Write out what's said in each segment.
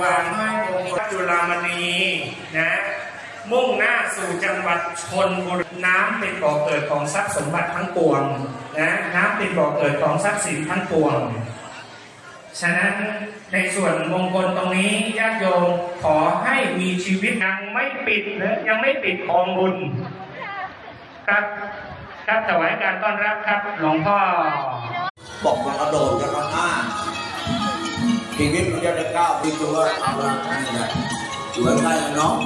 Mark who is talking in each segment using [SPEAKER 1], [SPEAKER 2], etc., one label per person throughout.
[SPEAKER 1] วางไม้มงคลจุฬามณีนะ มุ่งหน้าสู่จังหวัดชนบุรีน้ำเป็นบ่อเกิดของทรัพย์สมบัติทั้งปวงนะน้ำเป็นบ่อเกิดของทรัพย์สินทั้งปวง ฉะนั้นในส่วนมงคลตรงนี้ญาติโยมขอให้มีชีวิตยังไม่ปิดนะยังไม่ปิดกองบุญครับครับถวายการต้อนรับครับหลวงพ่อ
[SPEAKER 2] บอกมันกระโดดจะกระห้า ชีวิตมันจะได้ก้าวไปตัวเอาละนี่แหละสวยไงล่ะน้อง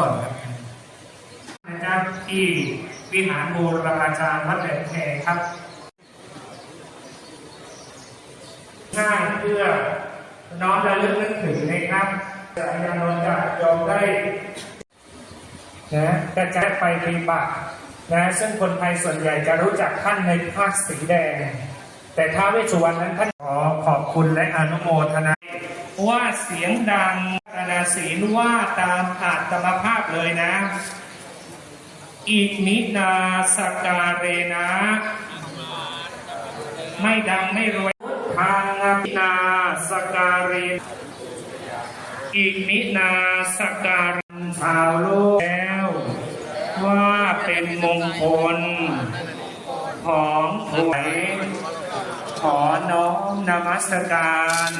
[SPEAKER 1] ก่อนครับนะครับที่วิหารบูรพาจารย์วัดแหลมแขกครับ ง่ายเพื่อน้อมระลึกนึกถึงนะครับจะยานนท์จะยอมได้นะกระจายไปปฏิบัตินะซึ่งคนไทยส่วนใหญ่จะรู้จักท่านในภาคสีแดง แต่ท้าวเวสุวรรณนั้นท่านขอขอบคุณและอนุโมทนาว่าเสียงดังอาณาศีลว่าตามอาตมภาพ เลยนะอีกนินาสการเรนะ ไม่ดังไม่รวยทางนาสการเรนอีกนินาสการชาวโลกแล้ว ว่าเป็นมงคล ของถวย ขอน้อมนมัสการ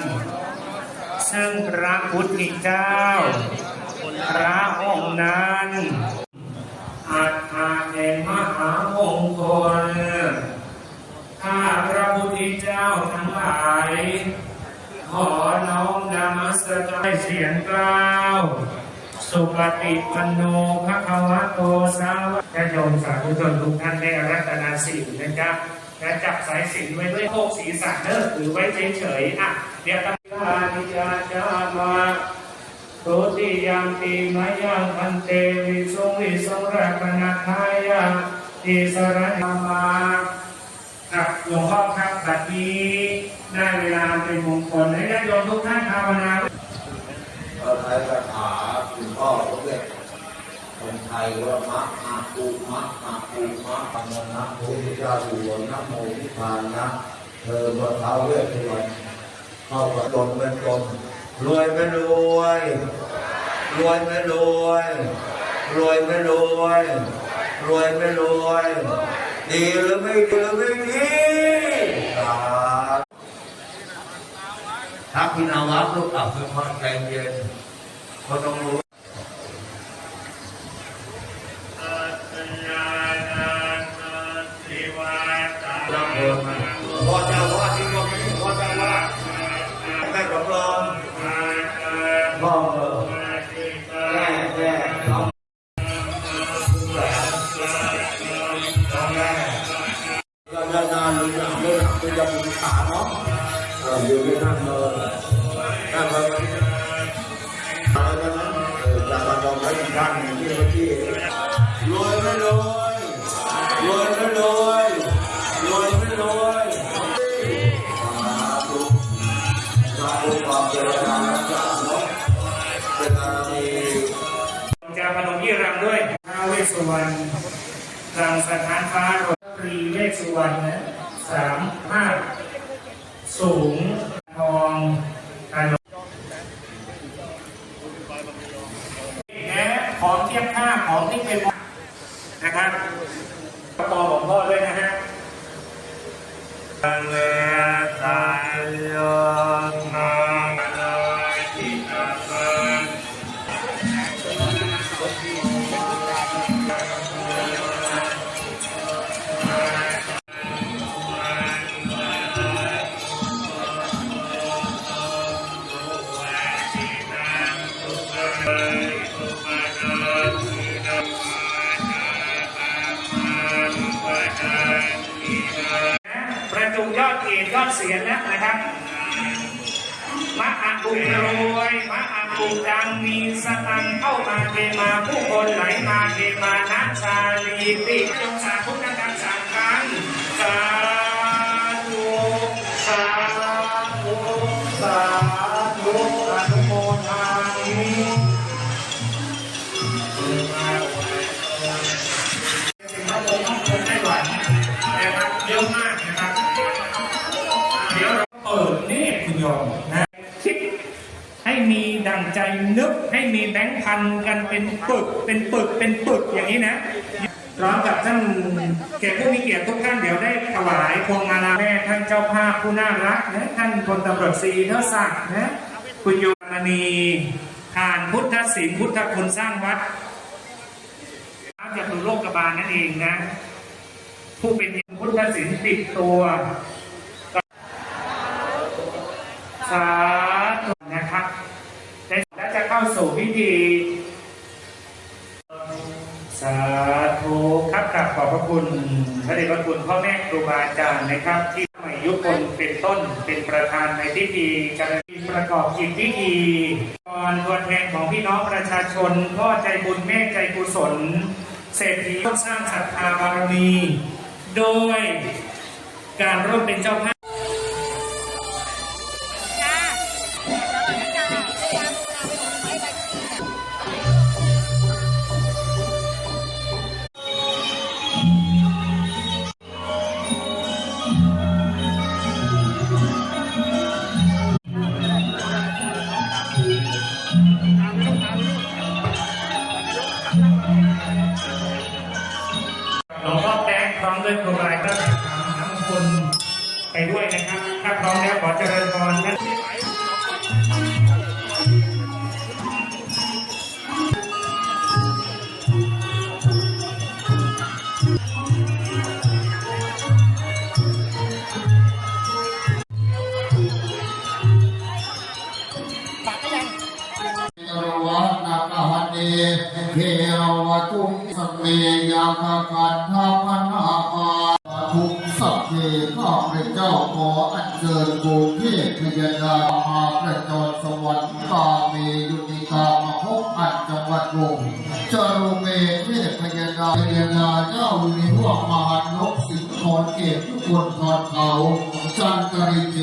[SPEAKER 1] ซึ่งพระพุทธเจ้า พระองค์นั้นอาจาแห่งมหามงคลข้าพระพุทธเจ้าทั้งหลาย ขอน้อมนมัสการเสียงกล่าว สุปฏิปันโนภะคะวะโตสาวกโยมสาธุชนทุกท่านได้รัตนาสิลนะครับและจับสายสินไว้ด้วยโภกศีรษะเนิกหรือไว้เฉยๆอะเดี๋ยวตั้งลานิจาจามา ตุติยามปีมายังพันเตวิสุงวิสุงรักนาทายาติสรณามาครับหลวงพ่อครับบัดนี้ได้เวลาเป็นมงคลและญาติโยมทุกท่านภาวนา
[SPEAKER 2] เราใช้คาถาคุณพ่อเขาเรียกคนไทยว่ามะอาปูมะอาปูมะปังนะพระพุทธเจ้าอยู่นะโมนิพพานะเธอบนเท้าเวททุวันเข้ากับตนเป็นตน รวยไม่รวย รวยไม่รวย รวยไม่รวย รวยไม่รวย ดีหรือไม่ดีหรือไม่ดีสาธุทักพินาวัตลูกอับคือความใจเย็นเขาต้องรู้รับเพิ่มพอเจ้าว่า อจะมาลองไว้ที่บ้านที่เมื่อกี้รวยไม่รวยรวยไม่รวยรวยไม่รวยสาธุสาธุความเจริญงานรักษาเนาะเป็นอะไรที่
[SPEAKER 1] จะพนมยี่รำด้วยท้าเวสสุวรรณรังสถานฟ้าโรตรีเวสสุวรรณนะสามห้าสูง เอดเกยอดเสียนแล้วนะครับมะอาบุรวยมะอาบุดังมีสตังเข้ามาเทมาผู้คนไหลมาเทมานัชาลีติจงสาธุนะ ให้มีแบงค์พันกันเป็นปึก เป็นปึก เป็นปึกอย่างนี้นะพร้อมกับท่านเกียรติผู้มีเกียรติทุกท่านเดี๋ยวได้ถวายพวงมาลาแม่ท่านเจ้าภาพผู้น่ารักนะท่านพลตำรวจศรีเทศักดิ์นะคุณโยมณีผ่านพุทธศิลป์พุทธคุณสร้างวัดพระจตุโลกบาลนั่นเองนะ ผู้เป็นพุทธศิลป์ติดตัวสาธุนะครับ จะเข้าสู่พิธีสาธุครับกราบขอบพระคุณพระเดชพระคุณพ่อแม่ครูบาอาจารย์นะครับ ที่สมัยยุคนเป็นต้นเป็นประธานในพิธีการประกอบกิจพิธีก่อนตัวแทนของพี่น้องประชาชนพ่อใจบุญแม่ใจกุศลเศรษฐีต้องสร้างศรัทธาบารมี โดยการร่วมเป็นเจ้าภาพ ป๊กพร้อมด้วยครูบาอาจารย์ทั้งคนไปด้วยนะครับ ถ้าพร้อมแล้วขอเจริญพร
[SPEAKER 3] ยุติกามาพบอันจังหวัดวงจารุเมเทพยาดาพยาดาเจ้าในห่วงมหานกสิงห์ทอนเกตทุกคนทอนเขาจันตริเก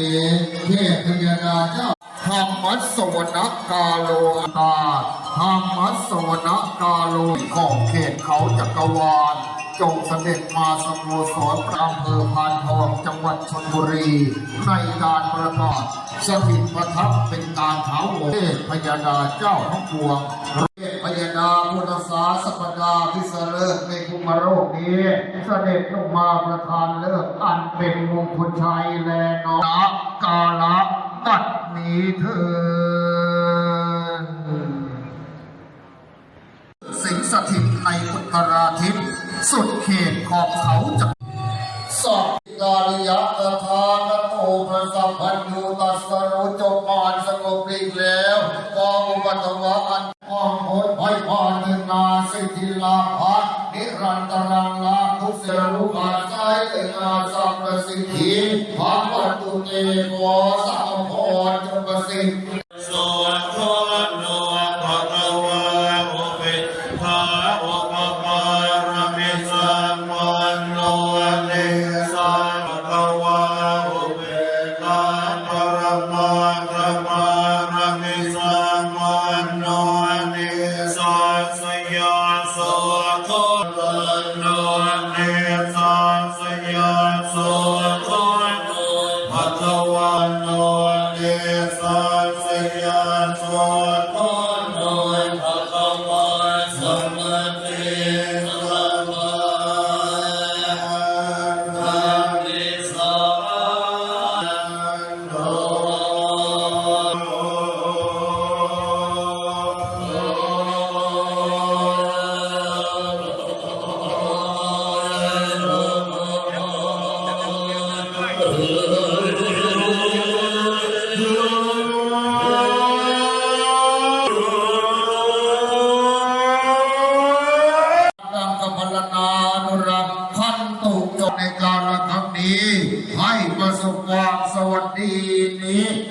[SPEAKER 3] เทพยาดาเจ้าธรรมัสวนกาโลตาธรรมัสวนกาโลของเขตเขาจักรวาล จงเสด็จมาสโมสรอำเภอพานทองจังหวัดชนบุรี ในการประกาศสถิตประทับเป็นการเท้าโวเทพพยาดาเจ้าทั้งปวงเทพพยาดาพุทธศาสปดาพิสเลิกในภูมิโรคนี้เสด็จลงมาประทานเลิกอันเป็นมงคลชัยแลนอกกาละบัดนี้เถินสิงสถิตในอุตราทิศ สุดเขตขอบเขาจักสัพกาลิยะตถาคโตพระสัมพันยูตัสสรุจบมานสงบดิ่งแล้วกองปัตวะอันอ้อมพ้นภัยพรนึ่งนาสิทธิลาภะนิรันตรังลาภทุกเสรุปาใจเอนาสัมประสิทธิภาวัตุเตโกสัมพรจงประสิทธิ นี้